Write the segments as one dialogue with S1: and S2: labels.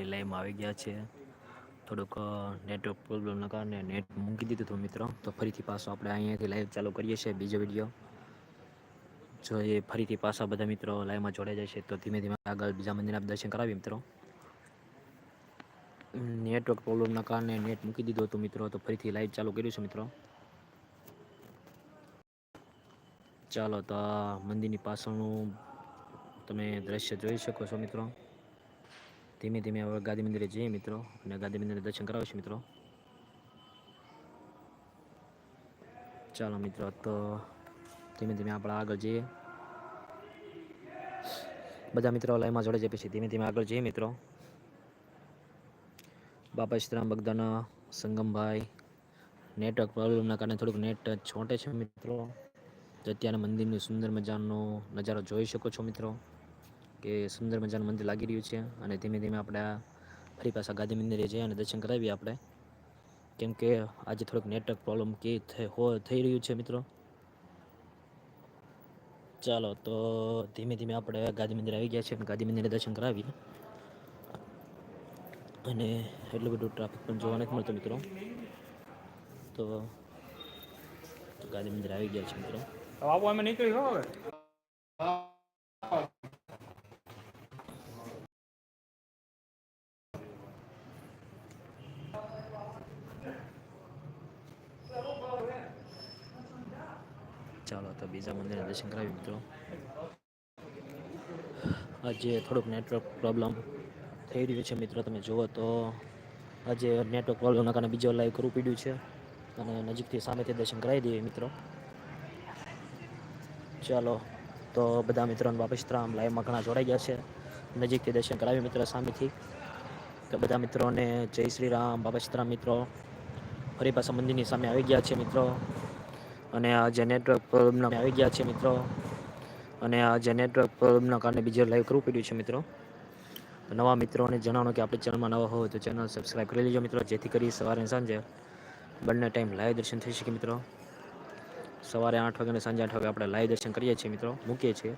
S1: આપણી લાઈવમાં આવી ગયા છે. થોડુંક નેટવર્ક પ્રોબ્લેમના કારણે નેટ મૂકી દીધું હતું મિત્રો. તો ફરીથી પાછો આપણે અહીંયાથી લાઈવ ચાલુ કરીએ છીએ બીજો વીડિયો જો એ ફરીથી પાછા બધા મિત્રો લાઈવમાં જોડાઈ જાય છે, તો ધીમે ધીમે આગળ બીજા મંદિરના દર્શન કરાવીએ મિત્રો. નેટવર્ક પ્રોબ્લેમના કારણે નેટ મૂકી દીધું હતું મિત્રો, તો ફરીથી લાઈવ ચાલુ કર્યું છે મિત્રો. ચાલો તો મંદિરની પાછળનું તમે દ્રશ્ય જોઈ શકો છો મિત્રો. ધીમે ધીમે હવે ગાંધી મંદિરે જઈએ મિત્રો અને ગાંધી મંદિરે દર્શન કરાવીશું મિત્રો ચાલો મિત્રો તો ધીમે ધીમે આપણે આગળ જઈએ બધા મિત્રો લાઈમાં જોડે જાય પછી ધીમે ધીમે આગળ જઈએ મિત્રો બાપા શ્રીરામ બગદાના સંગમભાઈ નેટવર્ક પ્રોબ્લેમના કારણે થોડુંક નેટ છોટે છે, મિત્રો. તો અત્યારે મંદિરનું સુંદર મજાનો નજારો જોઈ શકો છો, મિત્રો. કે સુંદર મજાનું મંદિર લાગી રહ્યું છે અને ધીમે ધીમે આપણે ફરી પાછા ગાંધી મંદિરે જઈએ અને દર્શન કરાવીએ આપણે. કેમ કે આજે થોડુંક નેટવર્ક પ્રોબ્લેમ કે થઈ રહ્યું છે મિત્રો. ચાલો, તો ધીમે ધીમે આપણે ગાંધી મંદિર આવી ગયા છે ગાંધી મંદિરે દર્શન કરાવીએ. અને એટલું બધું ટ્રાફિક પણ જોવા નથી મળતું મિત્રો. તો ગાંધી મંદિર આવી ગયા છે મિત્રો.
S2: નીકળી હવે.
S1: ચાલો, તો બીજા મંદિરના દર્શન કરાવી મિત્રો. આજે થોડુંક નેટવર્ક પ્રોબ્લેમ થઈ રહ્યું છે મિત્રો, તમે જુઓ તો. આજે નેટવર્ક પ્રોબ્લેમના કારણે બીજો લાઈવ કરવું પડ્યું છે. અને નજીકથી સામેથી દર્શન કરાવી દઈએ મિત્રો. ચાલો, તો બધા મિત્રોને વાપસ ત્રામ લાઈવમાં ઘણા જોડાઈ ગયા છે. નજીકથી દર્શન કરાવી મિત્રો સામેથી. તો બધા મિત્રોને જય શ્રી રામ. બાબા મિત્રો ફરી પાછા મંદિરની સામે આવી ગયા છે મિત્રો. અને આ જે નેટવર્ક પ્રોબ્લેમના આવી ગયા છે મિત્રો. અને આ જે નેટવર્ક પ્રોબ્લેમના કારણે બીજે લાઈવ કરવું પડ્યું છે મિત્રો. નવા મિત્રોને જણાવો કે આપણી ચેનલમાં નવા હોય તો ચેનલ સબસ્ક્રાઈબ કરી લેજો મિત્રો. જેથી કરી સવારે સાંજે બંને ટાઈમ લાઈવ દર્શન થઈ શકે મિત્રો. સવારે આઠ વાગે અને સાંજે આઠ વાગે આપણે લાઈવ દર્શન કરીએ છીએ મિત્રો. મૂકીએ છીએ.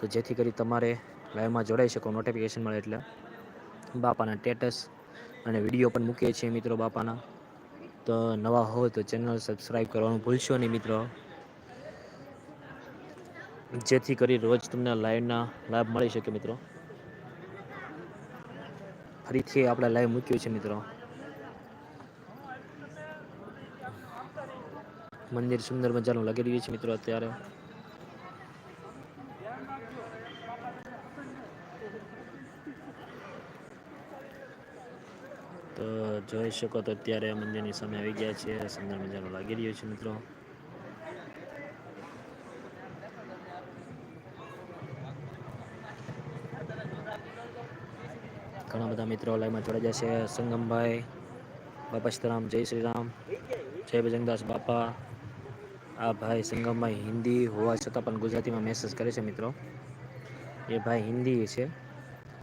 S1: તો જેથી કરી તમારે લાઈવમાં જોડાઈ શકો નોટિફિકેશન મળે એટલે. બાપાના સ્ટેટસ અને વીડિયો પણ મૂકીએ છીએ મિત્રો બાપાના. તો નવા હો તો ચેનલ સબસ્ક્રાઈબ કરવાનું ભૂલશો નહીં મિત્રો. જેથી કરી રોજ તમને લાઈવના લાભ મળી શકે મિત્રો. ફરીથી આપણે લાઈવ મૂક્યું છે મિત્રો. મંદિર સુંદર મજાનું લાગી રહ્યું છે મિત્રો અત્યારે. તો જોઈ શકો તો અત્યારે મંદિરની સામે આવી ગયા છે સુંદર મજાનો લાગી રહ્યો છે મિત્રો. ઘણા બધા મિત્રો લાઈવમાં જોડાઈ જશે. સંગમભાઈ, બાપા સીતારામ, જય શ્રી રામ જય ભજંગદાસ બાપા. આ ભાઈ સંગમભાઈ હિન્દી હોવા છતાં પણ ગુજરાતીમાં મેસેજ કરે છે મિત્રો. એ ભાઈ હિન્દી છે.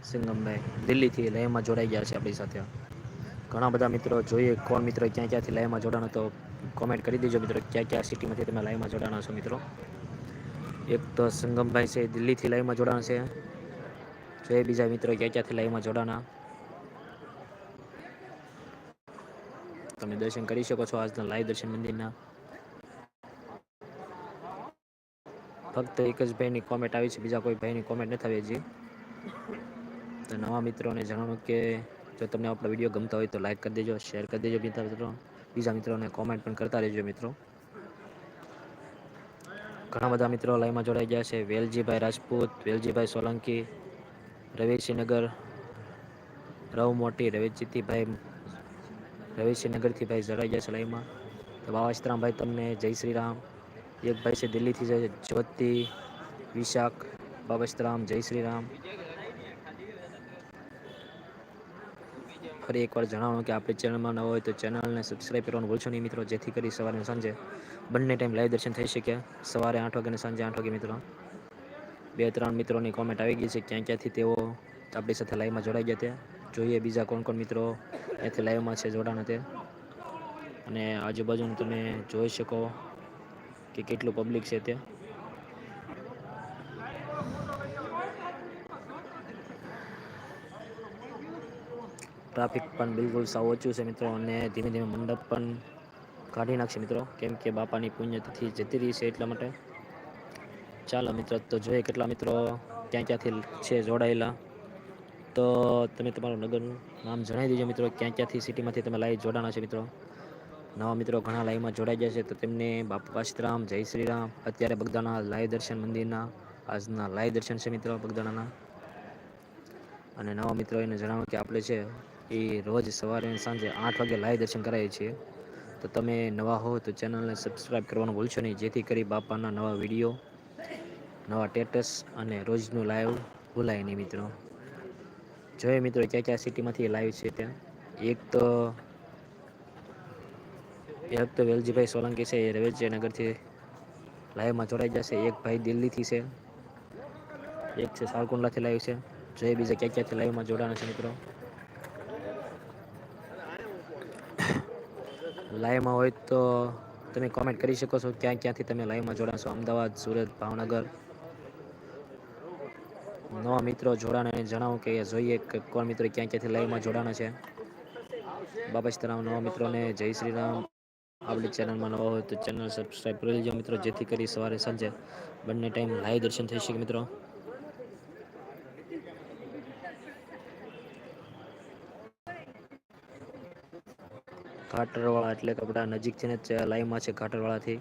S1: સંગમભાઈ દિલ્હીથી લાઈવમાં જોડાઈ ગયા છે આપણી સાથે. ઘણા બધા મિત્રો જોઈએ કોણ મિત્રો ક્યાં ક્યાંથી લાઈવમાં જોડાણો તો કોમેન્ટ કરી દેજો મિત્રો, ક્યાં ક્યાં સિટીમાંથી તમે લાઈવમાં જોડાણો છો મિત્રો. એક તો સંગમભાઈ છે, દિલ્હીથી લાઈવમાં જોડાણ છે. જોઈએ બીજા મિત્રો, ક્યાં ક્યાંથી લાઈવમાં જોડાણા? તમે દર્શન કરી શકો છો આજના લાઈવ દર્શન મંદિરના. ફક્ત એક જ ભાઈની કોમેન્ટ આવી છે, બીજા કોઈ ભાઈની કોમેન્ટ નથી આવી હજી. તો નવા મિત્રોને જણાવું કે જો તમને આપણો વીડિયો ગમતો હોય તો લાઈક કરી દેજો શેર કરી દેજો બીજા મિત્રો. બીજા મિત્રોને કોમેન્ટ પણ કરતા રહેજો મિત્રો. ઘણા બધા મિત્રો લાઈવમાં જોડાઈ ગયા છે. વેલજીભાઈ રાજપૂત, વેલજીભાઈ સોલંકી રવિશ્રીનગર રવ મોટી રવિજીતીભાઈ રવિશ્રીનગરથી ભાઈ જોડાઈ ગયા છે લાઈવમાં તો બાવાશ્રામભાઈ તમને જય શ્રી રામ એક ભાઈ છે દિલ્હીથી જ્યોતિ, વિશાખ બાબસ્તરામ જય શ્રી રામ ફરી એકવાર જણાવો કે આપણી ચેનલમાં ન હોય તો ચેનલને સબસ્ક્રાઈબ કરવાનું ભૂલશો નહીં મિત્રો. જેથી કરી સવારે સાંજે બંને ટાઈમ લાઈવ દર્શન થઈ શકે. સવારે આઠ વાગે અને સાંજે આઠ વાગે મિત્રો. બે ત્રણ મિત્રોની કોમેન્ટ આવી ગઈ છે ક્યાં ક્યાંથી તેઓ આપણી સાથે લાઈવમાં જોડાઈ ગયા તે. જોઈએ બીજા કોણ કોણ મિત્રો ત્યાંથી લાઈવમાં છે જોડાણ તે. અને આજુબાજુનું તમે જોઈ શકો કે કેટલું પબ્લિક છે તે. ટ્રાફિક પણ બિલકુલ સાવ ઓછું છે મિત્રો અને ધીમે ધીમે મંડપ પણ કાઢી નાખશે મિત્રો. કેમ કે બાપાની પુણ્યતિથિ જતી રહી છે એટલા માટે. ચાલો મિત્રો, તો જોઈએ કેટલા મિત્રો ક્યાં ક્યાંથી છે જોડાયેલા. તો તમે તમારું નગરનું નામ જણાવી દેજો મિત્રો, ક્યાં ક્યાંથી સિટીમાંથી તમે લાઈવ જોડાણા છે મિત્રો. નવા મિત્રો ઘણા લાઈવમાં જોડાઈ ગયા છે, તો તેમને બાપુ સીતરામ જય શ્રી રામ અત્યારે બગદાણા લાઈવ દર્શન મંદિરના આજના લાઈવ દર્શન છે મિત્રો બગદાણાના. અને નવા મિત્રો એને જણાવો કે આપણે છે એ રોજ સવારે અને સાંજે આઠ વાગે લાઈવ દર્શન કરાવીએ છીએ. તો તમે નવા હો તો ચેનલને સબસ્ક્રાઈબ કરવાનું ભૂલશો નહીં. જેથી કરી બાપાના નવા વીડિયો નવા ટેટસ અને રોજનું લાઈવ ભૂલાય નહીં મિત્રો. જોઈએ મિત્રો ક્યાં ક્યાં સિટીમાંથી લાઈવ છે ત્યાં? એક તો એક તો વેલજીભાઈ સોલંકી છે, એ રવેચે લાઈવમાં જોડાઈ જશે. એક ભાઈ દિલ્હીથી છે. એક છે સારકુંડલાથી લાઈવ છે. જોઈએ બીજા ક્યાં ક્યાંથી લાઈવમાં જોડાણા છે મિત્રો? લાઈવમાં હોય તો તમે કોમેન્ટ કરી શકો છો ક્યાં ક્યાંથી તમે લાઈવમાં જોડાશો. અમદાવાદ, સુરત, ભાવનગર. નવા મિત્રો જોડાણે જણાવો કે જોઈએ કે કોણ મિત્રો ક્યાં ક્યાંથી લાઈવમાં જોડાણ છે. બાબા રામ નવા મિત્રોને જય શ્રી રામ. આપણી ચેનલમાં નવા હોય તો ચેનલ સબસ્ક્રાઈબ કરી લેજો મિત્રો, જેથી કરી સવારે સાંજે બંને ટાઈમ લાઈવ દર્શન થઈ શકે મિત્રો. ઘાટરવાળા એટલે કે આપણા છે ને જ લાઈવમાં છે ઘાટરવાળાથી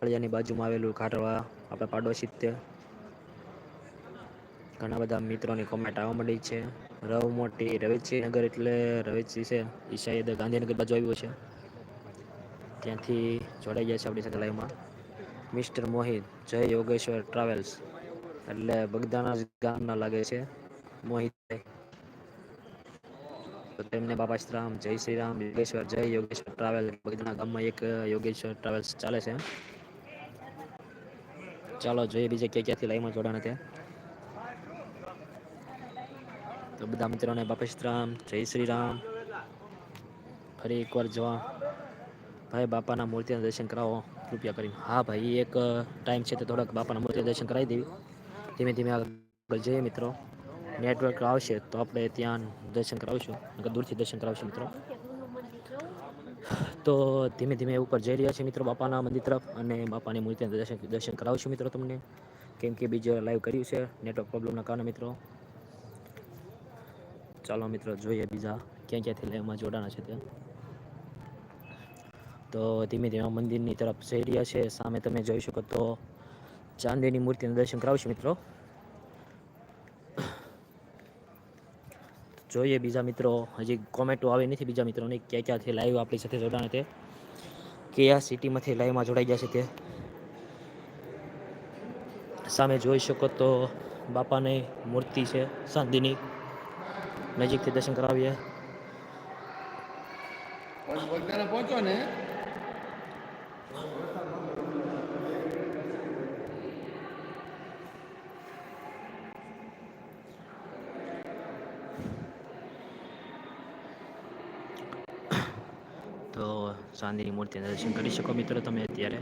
S1: ફળિયાની બાજુમાં આવેલું ઘાટરવાળા આપણા પાડોશી તે. ઘણા બધા મિત્રોની કોમેન્ટ આવવા માંડી છે. રવ મોટી રવેચી નગર એટલે રવેચી છે. એ ગાંધીનગર બાજુ આવ્યો છે. ત્યાંથી જોડાઈ ગયા છે આપણી સાથે લાઈવમાં. મિસ્ટર મોહિત, જય યોગેશ્વર ટ્રાવેલ્સ. એટલે બગદાણા ગામના લાગે છે. મોહિતભાઈ તો તેમને બાબા શ્રામ જય શ્રી રામ યોગેશ્વર, જય યોગેશ્વર ટ્રાવેલ બગદાણા ગામમાં એક યોગેશ્વર ટ્રાવેલ્સ ચાલે છે. ચાલો જોઈએ બીજે ક્યાં ક્યાંથી લાઈમાં જોડાણ ત્યાં તો બધા મિત્રોને બાપા શ્રીરામ, જય શ્રી રામ ફરી એકવાર જવા. ભાઈ, બાપાના મૂર્તિના દર્શન કરાવો. કૃપયા કરીને. હા ભાઈ, એક ટાઈમ છે તો થોડાક બાપાના મૂર્તિના દર્શન કરાવી દેવી. ધીમે ધીમે આગળ જઈએ મિત્રો. નેટવર્ક આવશે તો આપણે ત્યાં દર્શન કરાવશું. દૂરથી દર્શન કરાવશું મિત્રો. તો ધીમે ધીમે ઉપર જઈ રહ્યા છે મિત્રો બાપાના મંદિર તરફ અને બાપાની મૂર્તિના દર્શન દર્શન કરાવશું મિત્રો તમને. કેમ કે બીજો લાઈવ કર્યું છે નેટવર્ક પ્રોબ્લેમના કારણે મિત્રો. ચાલો મિત્રો જોઈએ બીજા ક્યાં ક્યાંથી લાઈવમાં જોડાણા છે ત્યાં તો ધીમે ધીમે મંદિરની તરફ જઈ રહ્યા છે. સામે તમે જોઈ શકો તો ચાંદીની મૂર્તિનું દર્શન કરાવશું મિત્રો. જોઈએ બીજા મિત્રો. હજી કોમેન્ટો આવી નથી બીજા મિત્રોની. ક્યાં ક્યાંથી લાઈવ આપણી સાથે જોડાણ તે? કયા સિટીમાંથી લાઈવમાં જોડાઈ ગયા છે તે? સામે જોઈ શકો તો બાપાની મૂર્તિ છે, શાંતિની. નજીકથી દર્શન કરાવીએ.
S3: પહોંચો ને.
S1: તો ચાંદીની મૂર્તિના દર્શન કરી શકો મિત્રો તમે અત્યારે.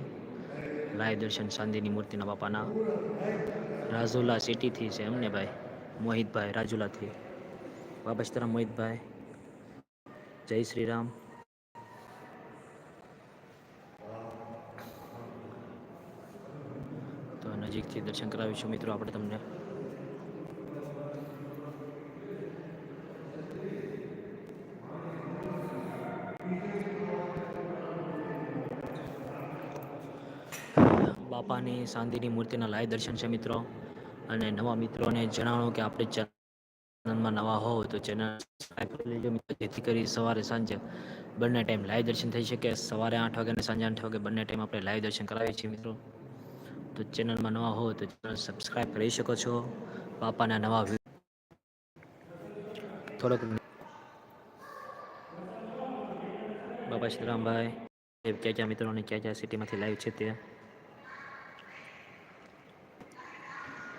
S1: લાઈવ દર્શન ચાંદીની મૂર્તિના બાપાના. રાજુલા સિટીથી છે એમને ભાઈ, મોહિતભાઈ રાજુલાથી. બાબા મોહિતભાઈ. જય શ્રી રામ તો નજીકથી દર્શન કરાવીશું મિત્રો આપણે તમને. ચાંદીની મૂર્તિના લાઈવ દર્શન છે મિત્રો. અને નવા મિત્રોને જણાવો કે આપણે ચેનલમાં નવા હોવ તો ચેનલ લેજો જેથી કરી સવારે સાંજે બંને ટાઈમ લાઈવ દર્શન થઈ શકે. સવારે આઠ વાગે અને સાંજે આઠ વાગે બંને ટાઈમ આપણે લાઈવ દર્શન કરાવીએ છીએ મિત્રો. તો ચેનલમાં નવા હો તો ચેનલ સબસ્ક્રાઈબ કરી શકો છો. બાપાના નવા થોડોક બાપા સીતરામભાઈ એ ક્યાં ક્યાં મિત્રોને ક્યાં ક્યાં સિટીમાંથી લાઈવ છે તે?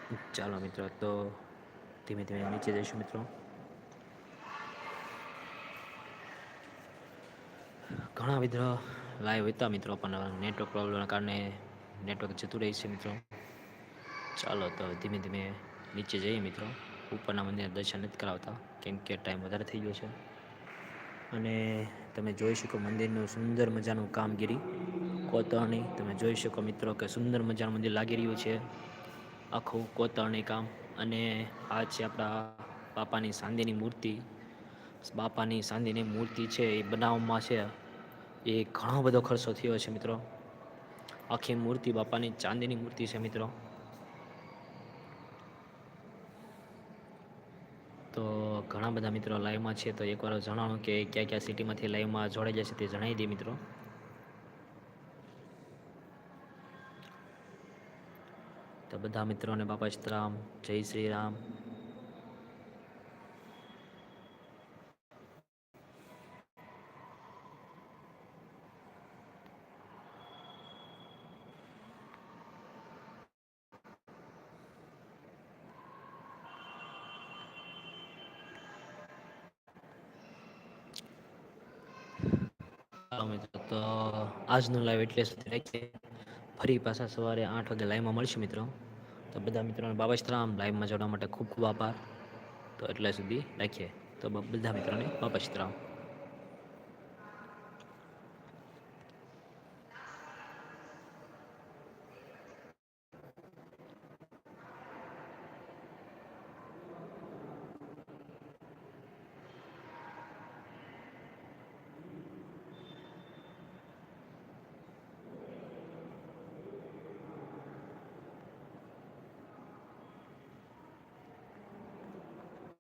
S1: ચાલો મિત્રો, તો ધીમે ધીમે નીચે જઈશું મિત્રો. ઘણા મિત્રો લાઈવ હતા મિત્રો, પણ નેટવર્ક પ્રોબ્લેમના કારણે નેટવર્ક જતું રહે છે મિત્રો. ચાલો, તો ધીમે ધીમે નીચે જઈએ મિત્રો. ઉપરના મંદિરના દર્શન નથી કરાવતા, કેમ કે ટાઈમ વધારે થઈ ગયો છે. અને તમે જોઈ શકો મંદિરનું સુંદર મજાનું કામગીરી. કોતરણી, તમે જોઈ શકો મિત્રો કે સુંદર મજાનું મંદિર લાગી રહ્યું છે. આખું કોતરણી કામ અને આ છે આપણા બાપાની ચાંદીની મૂર્તિ, બાપાની ચાંદીની મૂર્તિ છે એ બનાવવામાં છે. એ ઘણો બધો ખર્ચો થયો છે મિત્રો. આખી મૂર્તિ બાપાની ચાંદીની મૂર્તિ છે મિત્રો. તો ઘણા બધા મિત્રો લાઈવમાં છે તો એકવાર જણાવો કે કયા કયા સિટીમાંથી લાઈવમાં જોડાઈ જશે તે જણાવી દે મિત્રો. તો બધા મિત્રોને બાપા રામ જય શ્રી રામ. તો આજનું લાઈવ એટલે સુધી રાખીએ. ફરી પાછા સવારે આઠ વાગે લાઈવમાં મળશું મિત્રો. તો બધા મિત્રોને બાબાશ્રામ લાઈવમાં જોડવા માટે ખૂબ ખૂબ આભાર. તો એટલે સુધી રાખીએ. તો બધા મિત્રોને બાબા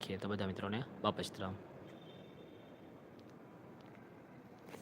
S1: રાખીએ તો બધા મિત્રોને વાપસ સીતારામ